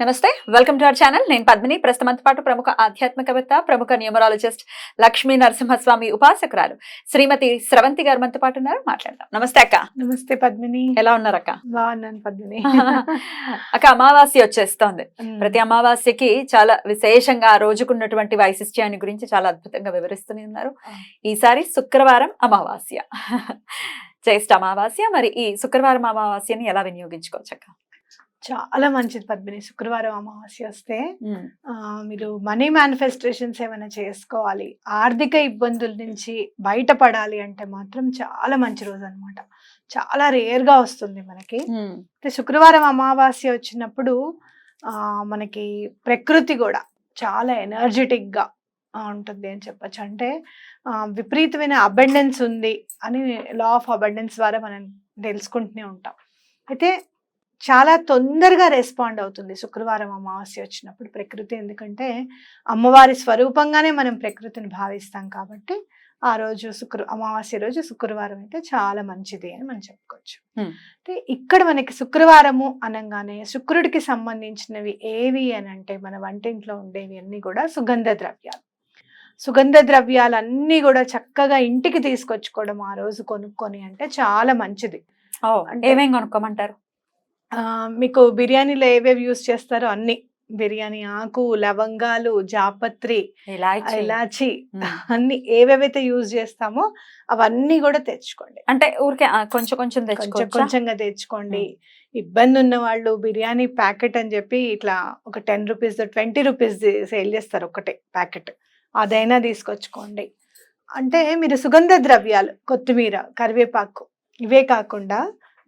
నమస్తే welcome to our channel. నేను పద్మిని. ప్రస్తుతంతో పాటు ప్రముఖ ఆధ్యాత్మికవేత్త ప్రముఖ న్యూమరాలజిస్ట్ లక్ష్మీ నరసింహస్వామి ఉపాసకురాలు శ్రీమతి స్రవంతి గారు మనతో పాటు ఉన్నారు. మాట్లాడదాం. నమస్తే అక్క. నమస్తే పద్మిని. ఎలా ఉన్నారు అక్క బాగున్నాను పద్మిని. అక్క అమావాస్య వచ్చేస్తోంది. ప్రతి అమావాస్యకి చాలా విశేషంగా ఆ రోజుకున్నటువంటి వైశిష్ట్యాన్ని గురించి చాలా అద్భుతంగా వివరిస్తూనే ఉన్నారు. ఈసారి శుక్రవారం అమావాస్య. జ్యేష్ఠ అమావాస్య. మరి ఈ శుక్రవారం అమావాస్యని ఎలా వినియోగించుకోవచ్చు అక్క? చాలా మంచిది పద్మిని. శుక్రవారం అమావాస్య వస్తే మీరు మనీ మేనిఫెస్టేషన్స్ ఏమైనా చేసుకోవాలి. ఆర్థిక ఇబ్బందుల నుంచి బయటపడాలి అంటే మాత్రం చాలా మంచి రోజు అనమాట చాలా రేర్గా వస్తుంది మనకి. అంటే శుక్రవారం అమావాస్య వచ్చినప్పుడు మనకి ప్రకృతి కూడా చాలా ఎనర్జెటిక్గా ఆ, ఉంటుంది అని చెప్పొచ్చు. అంటే విపరీతమైన అబెండెన్స్ ఉంది అని లా ఆఫ్ అబెండెన్స్ ద్వారా మనం తెలుసుకుంటూనే ఉంటాం. అయితే చాలా తొందరగా రెస్పాండ్ అవుతుంది. శుక్రవారం అమావాస్య వచ్చినప్పుడు ప్రకృతి. ఎందుకంటే అమ్మవారి స్వరూపంగానే మనం ప్రకృతిని భావిస్తాం కాబట్టి ఆ రోజు శుక్ర అమావాస్య రోజు శుక్రవారం అయితే చాలా మంచిది అని మనం చెప్పుకోవచ్చు. అంటే ఇక్కడ మనకి శుక్రవారము అనగానే శుక్రుడికి సంబంధించినవి ఏవి అని అంటే మన వంటింట్లో ఉండేవి అన్ని కూడా సుగంధ ద్రవ్యాలు. సుగంధ ద్రవ్యాలు అన్నీ కూడా చక్కగా ఇంటికి తీసుకొచ్చుకోవడం ఆ రోజు కొనుక్కొని అంటే చాలా మంచిది. ఓ, అంటే- ఏమేం కొనుక్కోమంటారు? మీకు బిర్యానీలో ఏవేవి యూస్ చేస్తారో అన్ని. బిర్యానీ ఆకు లవంగాలు జాపత్రి ఇలాచీ. అన్ని ఏవేవైతే యూజ్ చేస్తామో అవన్నీ కూడా తెచ్చుకోండి. అంటే ఊరికే కొంచెం కొంచెం కొంచెం కొంచెంగా తెచ్చుకోండి. ఇబ్బంది ఉన్న వాళ్ళు బిర్యానీ ప్యాకెట్ అని చెప్పి ఇట్లా ఒక ten rupees twenty rupees sale చేస్తారు ఒకటే ప్యాకెట్. అదైనా తీసుకొచ్చుకోండి. అంటే మీరు సుగంధ ద్రవ్యాలు కొత్తిమీర కరివేపాకు ఇవే కాకుండా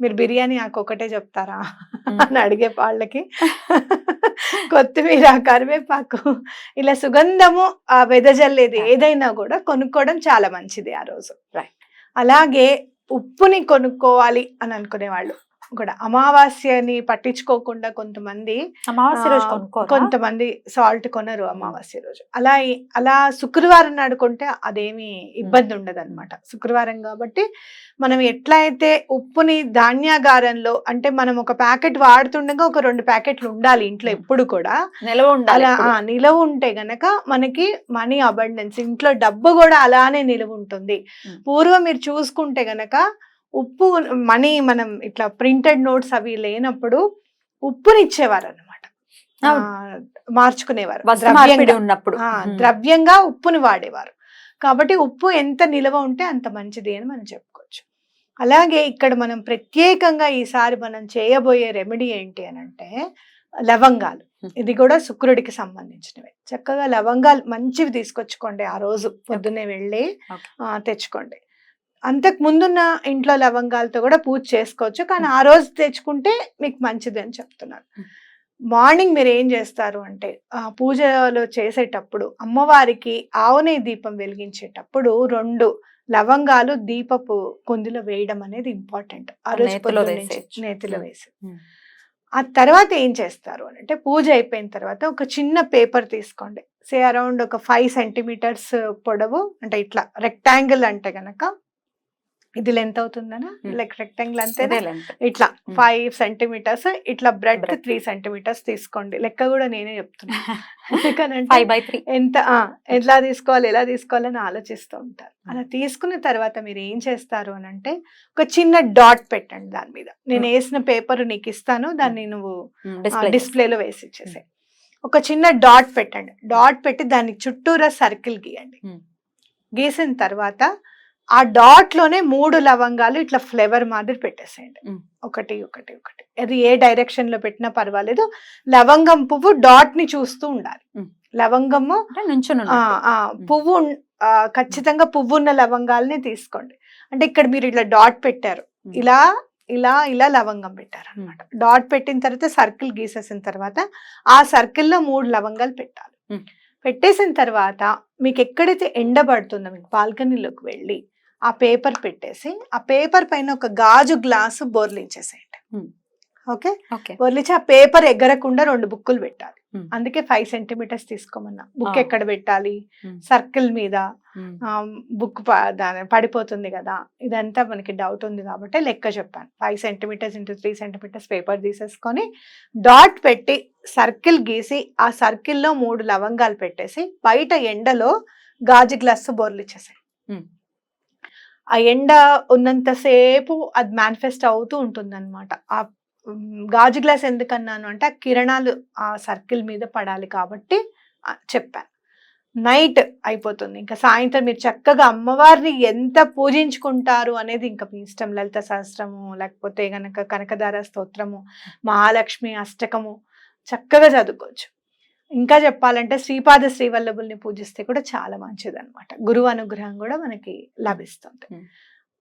మీరు బిర్యానీ ఆకు ఒకటే చెప్తారా? అని అడిగే వాళ్ళకి. కొత్తిమీర కరివేపాకు ఇలా సుగంధము ఆ వెదజల్లేది. ఏదైనా కూడా కొనుక్కోవడం చాలా మంచిది ఆ రోజు. అలాగే ఉప్పుని కొనుక్కోవాలి అని అనుకునే వాళ్ళు కూడా అమావాస్యని పట్టించుకోకుండా కొంతమంది అమావాస్య రోజు కొంతమంది సాల్ట్ కొనరు అమావాస్య రోజు. అలా అలా శుక్రవారం నాడుకుంటే అదేమి ఇబ్బంది ఉండదు అనమాట శుక్రవారం కాబట్టి మనం ఎట్లా అయితే ఉప్పుని ధాన్యాగారంలో అంటే మనం ఒక ప్యాకెట్ వాడుతుండగా ఒక రెండు ప్యాకెట్లు ఉండాలి ఇంట్లో. ఎప్పుడు కూడా. నిలవ ఉండాలి నిలవ ఉంటే గనక మనకి మనీ అబండెన్స్ ఇంట్లో డబ్బు కూడా అలానే నిలవ ఉంటుంది. పూర్వం మీరు చూసుకుంటే గనక ఉప్పు మనీ మనం ఇట్లా ప్రింటెడ్ నోట్స్ అవి లేనప్పుడు ఉప్పుని ఇచ్చేవారు అనమాట మార్చుకునేవారు. ఉన్నప్పుడు. ద్రవ్యంగా ఉప్పుని వాడేవారు. కాబట్టి ఉప్పు ఎంత నిలవ ఉంటే అంత మంచిది అని మనం చెప్పుకోవచ్చు. అలాగే ఇక్కడ మనం ప్రత్యేకంగా ఈసారి మనం చేయబోయే రెమెడీ ఏంటి అని అంటే లవంగాలు. ఇది కూడా శుక్రుడికి సంబంధించినవి. చక్కగా లవంగాలు మంచివి తీసుకొచ్చుకోండి ఆ రోజు పొద్దున్నే వెళ్ళి తెచ్చుకోండి. అంతకు ముందున్న ఇంట్లో లవంగాలతో కూడా పూజ చేసుకోవచ్చు కానీ ఆ రోజు తెచ్చుకుంటే మీకు మంచిది అని చెప్తున్నాను Hmm. మార్నింగ్ మీరు ఏం చేస్తారు అంటే పూజలో చేసేటప్పుడు అమ్మవారికి ఆవునే దీపం వెలిగించేటప్పుడు రెండు లవంగాలు దీపపు కొందిలో వేయడం అనేది ఇంపార్టెంట్ ఆ రోజు నేతిలో. వేసి. ఆ తర్వాత ఏం చేస్తారు అని అంటే పూజ అయిపోయిన తర్వాత ఒక చిన్న పేపర్ తీసుకోండి సే అరౌండ్ ఒక ఫైవ్ సెంటీమీటర్స్ పొడవు అంటే ఇట్లా రెక్టాంగిల్ అంటే గనక ఇది లెంత్ అవుతుందనా. లైక్ రెక్టాంగిల్ అంతేనా. ఇట్లా. ఫైవ్ సెంటీమీటర్స్ ఇట్లా బ్రెడ్. త్రీ సెంటీమీటర్స్ తీసుకోండి. లెక్క కూడా నేనే చెప్తున్నా. ఎందుకనంటే ఎంత ఎలా తీసుకోవాలి ఎలా తీసుకోవాలని ఆలోచిస్తూ ఉంటారు. అలా తీసుకున్న తర్వాత మీరు ఏం చేస్తారు అని అంటే ఒక చిన్న డాట్ పెట్టండి దాని మీద. నేను. వేసిన పేపర్ నీకు ఇస్తాను దాన్ని నువ్వు డిస్ప్లే డిస్ప్లేలో వేసి ఇచ్చేసే ఒక చిన్న డాట్ పెట్టండి. డాట్ పెట్టి దానికి చుట్టూరా సర్కిల్ గీయండి. గీసిన తర్వాత ఆ డాట్లోనే మూడు లవంగాలు ఇట్లా ఫ్లేవర్ మాదిరి పెట్టేసేయండి. ఒకటి ఒకటి ఒకటి. అది ఏ డైరెక్షన్లో పెట్టినా పర్వాలేదు. లవంగం పువ్వు డాట్ని చూస్తూ ఉండాలి. లవంగము పువ్వు ఖచ్చితంగా పువ్వు ఉన్న లవంగాల్ని తీసుకోండి. అంటే ఇక్కడ మీరు ఇట్లా డాట్ పెట్టారు. ఇలా ఇలా ఇలా లవంగం పెట్టారు అనమాట డాట్ పెట్టిన తర్వాత సర్కిల్ గీసేసిన తర్వాత ఆ సర్కిల్లో మూడు లవంగాలు పెట్టాలి. పెట్టేసిన తర్వాత మీకు ఎక్కడైతే ఎండబడుతుందో మీకు బాల్కనీలోకి వెళ్ళి ఆ పేపర్ పెట్టేసి ఆ పేపర్ పైన ఒక గాజు గ్లాసు బోర్లించేసేయండి. ఓకే? ఓకే. బోర్లించి ఆ పేపర్ ఎగరకుండా రెండు బుక్కులు పెట్టాలి. అందుకే ఫైవ్ సెంటీమీటర్స్ తీసుకోమన్నా. బుక్. ఎక్కడ పెట్టాలి. సర్కిల్ మీద. బుక్ పడిపోతుంది కదా. ఇదంతా మనకి డౌట్ ఉంది కాబట్టి లెక్క చెప్పాను. Five centimetres into three centimetres paper తీసేసుకొని డాట్ పెట్టి సర్కిల్ గీసి ఆ సర్కిల్లో మూడు లవంగాలు పెట్టేసి బయట ఎండలో గాజు గ్లాస్ బోర్లిచ్చేసాయి Hmm. ఆ ఎండ ఉన్నంతసేపు అది మేనిఫెస్ట్ అవుతూ ఉంటుంది అనమాట ఆ గాజు గ్లాస్ ఎందుకన్నాను అంటే ఆ కిరణాలు ఆ సర్కిల్ మీద పడాలి కాబట్టి చెప్పాను. నైట్ అయిపోతుంది. ఇంకా సాయంత్రం మీరు చక్కగా అమ్మవారిని ఎంత పూజించుకుంటారు అనేది ఇంకా మీ ఇష్టం. లలిత సహస్రము లేకపోతే గనక కనకదార స్తోత్రము మహాలక్ష్మి అష్టకము చక్కగా చదువుకోవచ్చు. ఇంకా చెప్పాలంటే శ్రీపాద శ్రీవల్లభుల్ని పూజిస్తే కూడా చాలా మంచిది అనమాట గురువు అనుగ్రహం కూడా మనకి లభిస్తుంది.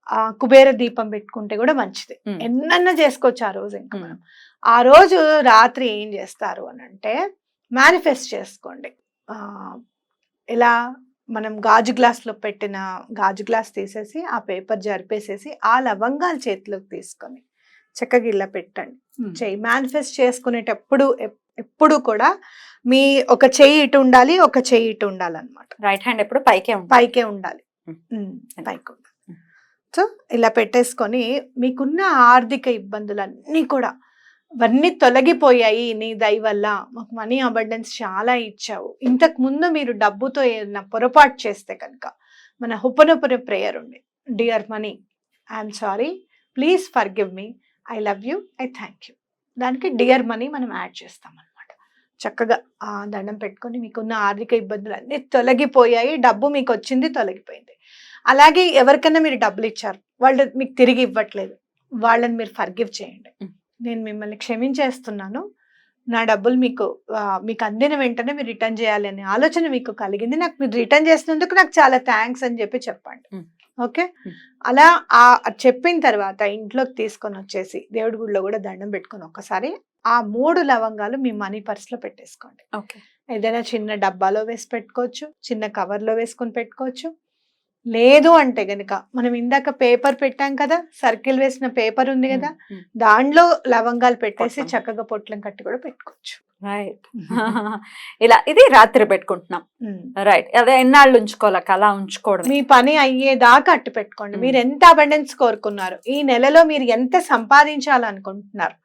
ఆ కుబేర దీపం పెట్టుకుంటే కూడా మంచిది. ఎన్నన్నా చేసుకోవచ్చు ఆ రోజు ఇంకా. మనం. ఆ రోజు రాత్రి ఏం చేస్తారు అని అంటే మేనిఫెస్ట్ చేసుకోండి. ఆ ఇలా మనం గాజు గ్లాస్లో పెట్టిన గాజు గ్లాస్ తీసేసి ఆ పేపర్ జరిపేసేసి ఆ లవంగాలు చేతిలోకి తీసుకొని చక్కగా ఇలా పెట్టండి. చెయ్యి. మేనిఫెస్ట్ చేసుకునేటప్పుడు ఎప్పుడు కూడా మీ ఒక చెయ్యి ఇటు ఉండాలి ఒక చెయ్యి ఇటు ఉండాలి అనమాట రైట్ హ్యాండ్ ఎప్పుడు పైకే పైకే ఉండాలి. Hmm. ఉమ్, పైకి ఉండాలి. Hmm. సో ఇలా పెట్టేసుకొని మీకున్న ఆర్థిక ఇబ్బందులన్నీ కూడా అవన్నీ తొలగిపోయాయి నీ దయ వల్ల. మాకు మనీ అబండెన్స్ చాలా ఇచ్చావు. ఇంతకు ముందు మీరు డబ్బుతో ఏదైనా పొరపాటు చేస్తే కనుక మన హుపనొపన ప్రేయర్ ఉంది. Dear money I'm sorry please forgive me I love you I thank you దానికి డియర్ మనీ మనం యాడ్ చేస్తాం అనమాట చక్కగా ఆ దండం పెట్టుకొని మీకున్న ఆర్థిక ఇబ్బందులు అన్నీ తొలగిపోయాయి. డబ్బు మీకు వచ్చింది తొలగిపోయింది. అలాగే ఎవరికైనా మీరు డబ్బులు ఇచ్చారు వాళ్ళు మీకు తిరిగి ఇవ్వట్లేదు వాళ్ళని మీరు ఫర్గివ్ చేయండి. నేను మిమ్మల్ని క్షమించేస్తున్నాను. నా డబ్బులు మీకు మీకు అందిన వెంటనే మీరు రిటర్న్ చేయాలి అనే ఆలోచన మీకు కలిగింది. నాకు మీరు రిటర్న్ చేసినందుకు నాకు చాలా థ్యాంక్స్ అని చెప్పి చెప్పండి. ఓకే. అలా ఆ చెప్పిన తర్వాత ఇంట్లోకి తీసుకొని వచ్చేసి దేవుడి గుడిలో కూడా దండం పెట్టుకొని ఒక్కసారి ఆ మూడు లవంగాలు మీ మనీ పర్స్లో పెట్టేసుకోండి. ఓకే. ఏదైనా చిన్న డబ్బాలో వేసి పెట్టుకోవచ్చు చిన్న కవర్లో వేసుకొని పెట్టుకోవచ్చు లేదు అంటే గనుక మనం ఇందాక పేపర్ పెట్టాం కదా సర్కిల్ వేసిన పేపర్ ఉంది కదా దాంట్లో లవంగాలు పెట్టేసి. చక్కగా పొట్లం కట్టి కూడా పెట్టుకోవచ్చు రైట్ ఇలా ఇది రాత్రి పెట్టుకుంటున్నాం. రైట్ అదే ఎన్నాళ్ళు ఉంచుకోవాలి? అలా ఉంచుకోవడం మీ పని అయ్యేదాకా అట్టు పెట్టుకోండి. మీరు ఎంత అబండెన్స్ కోరుకున్నారు ఈ నెలలో మీరు ఎంత సంపాదించాలనుకుంటున్నారు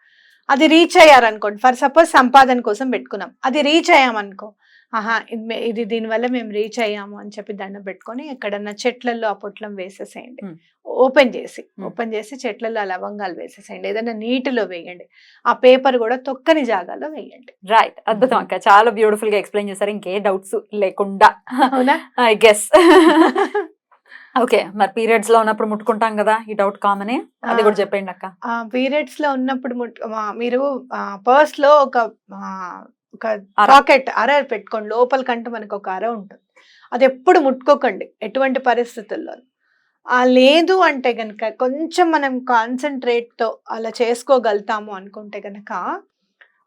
అది రీచ్ అయ్యారనుకోండి ఫర్ సపోజ్ సంపాదన కోసం పెట్టుకున్నాం అది రీచ్ అయ్యామనుకో ఆహా ఇది దీనివల్ల మేము రీచ్ అయ్యాము అని చెప్పి దండం పెట్టుకొని ఎక్కడన్నా చెట్లలో ఆ పొట్లం వేసేసేయండి. ఓపెన్ చేసి. ఓపెన్ చేసి చెట్లలో ఆ లవంగాలు వేసేసేయండి. ఏదైనా నీటిలో వేయండి. ఆ పేపర్ కూడా తొక్కని జాగాలో వేయండి. రైట్ అద్భుతం అక్క. చాలా బ్యూటిఫుల్గా ఎక్స్ప్లెయిన్ చేశారు. ఇంకే డౌట్స్ లేకుండా. అవునా? ఐ గెస్ ఓకే మరి పీరియడ్స్లో ఉన్నప్పుడు ముట్టుకుంటాం కదా? ఈ డౌట్ కామనే అది కూడా చెప్పండి అక్క. పీరియడ్స్లో ఉన్నప్పుడు మీరు పర్స్లో ఒక ఒక అర. పాకెట్ అర పెట్టుకోండి లోపల కంటే మనకు ఒక అర ఉంటుంది అది ఎప్పుడు ముట్టుకోకండి ఎటువంటి పరిస్థితుల్లో ఆ లేదు అంటే గనక కొంచెం మనం కాన్సన్ట్రేట్తో అలా చేసుకోగలుగుతాము అనుకుంటే గనక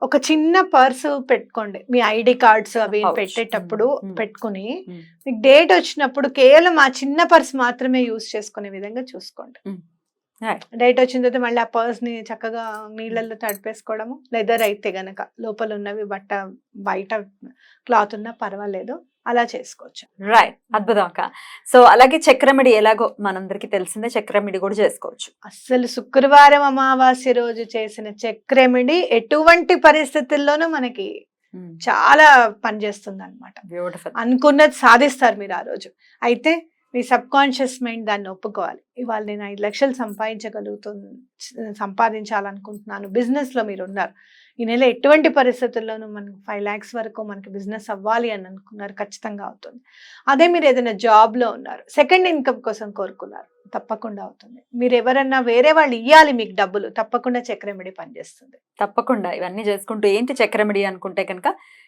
ఒక చిన్న పర్సు పెట్టుకోండి మీ ఐడి కార్డ్స్ అవి. పెట్టేటప్పుడు. పెట్టుకుని. మీకు డేట్ వచ్చినప్పుడు కేవలం ఆ చిన్న పర్స్ మాత్రమే యూస్ చేసుకునే విధంగా చూసుకోండి. డేట్ వచ్చిన తర్వాత మళ్ళీ ఆ పర్స్ని చక్కగా నీళ్ళల్లో తడిపేసుకోవడము. లెదర్ అయితే గనక లోపల ఉన్నవి బట్ట బయట క్లాత్ ఉన్నా పర్వాలేదు. అలా చేసుకోవచ్చు. రైట్ అద్భుతం అక్క. సో అలాగే చక్రమిడి ఎలాగో మనందరికి తెలిసిందే చక్రమిడి కూడా చేసుకోవచ్చు. అస్సలు శుక్రవారం అమావాస్య రోజు చేసిన చక్రమిడి ఎటువంటి పరిస్థితుల్లోనూ మనకి చాలా పనిచేస్తుంది అనమాట బ్యూటిఫుల్ అనుకున్నది సాధిస్తారు మీరు ఆ రోజు. అయితే మీ సబ్ కాన్షియస్ మైండ్ దాన్ని ఒప్పుకోవాలి. ఇవాళ నేను ఐదు లక్షలు సంపాదించగలుగుతూ సంపాదించాలనుకుంటున్నాను. బిజినెస్లో మీరు ఉన్నారు ఈ నెల ఎటువంటి పరిస్థితుల్లోనూ మనకి ఫైవ్ ల్యాక్స్ వరకు మనకి బిజినెస్ అవ్వాలి అని అనుకున్నారు. ఖచ్చితంగా అవుతుంది. అదే మీరు ఏదైనా జాబ్లో ఉన్నారు. సెకండ్ ఇన్కమ్ కోసం కోరుకున్నారు. తప్పకుండా అవుతుంది. మీరు ఎవరన్నా వేరే వాళ్ళు ఇవ్వాలి మీకు డబ్బులు. తప్పకుండా చక్రమిడి పనిచేస్తుంది. తప్పకుండా. ఇవన్నీ చేసుకుంటూ ఏంటి చక్రమిడి అనుకుంటే కనుక